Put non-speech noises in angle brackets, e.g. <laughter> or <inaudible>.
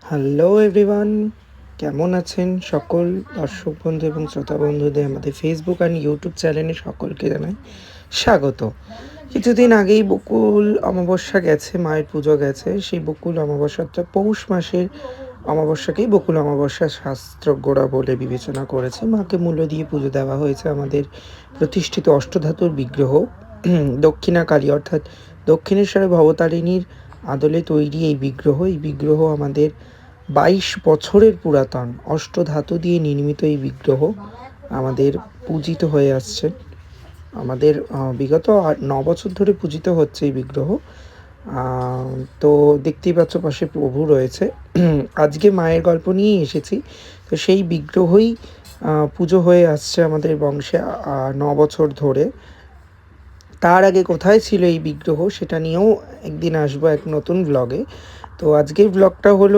Hello everyone কেমন আছেন সকল দর্শক বন্ধু এবং শ্রোতা বন্ধুদের আমাদের ফেসবুক অ্যান্ড ইউটিউব চ্যানেলে সকলকে জানাই স্বাগত। কিছুদিন আগেই বকুল অমাবস্যা গেছে, মায়ের পুজো গেছে। সেই বকুল অমাবস্যাটা পৌষ মাসের অমাবস্যাকেই বকুল অমাবস্যা শাস্ত্রজ্ঞরা বলে বিবেচনা করেছে। মাকে মূল্য দিয়ে পুজো দেওয়া হয়েছে আমাদের প্রতিষ্ঠিত অষ্টধাতুর বিগ্রহ, <clears throat> দক্ষিণা কালী অর্থাৎ দক্ষিণেশ্বরে ভবতারিণীর আদলে তৈরি এই বিগ্রহ। এই বিগ্রহ আমাদের বাইশ বছরের পুরাতন, অষ্টধাতু দিয়ে নির্মিত এই বিগ্রহ আমাদের পূজিত হয়ে আসছে। আমাদের বিগত ন বছর ধরে পূজিত হচ্ছে এই বিগ্রহ। তো দেখতেই পাচ্ছ পাশে প্রভু রয়েছে। আজকে মায়ের গল্প নিয়েই এসেছি। তো সেই বিগ্রহই পুজো হয়ে আসছে আমাদের বংশে ন বছর ধরে। তার আগে কোথায় ছিল এই বিগ্রহ সেটা নিয়েও একদিন আসব এক নতুন ব্লগে তো আজকের ব্লগটা হলো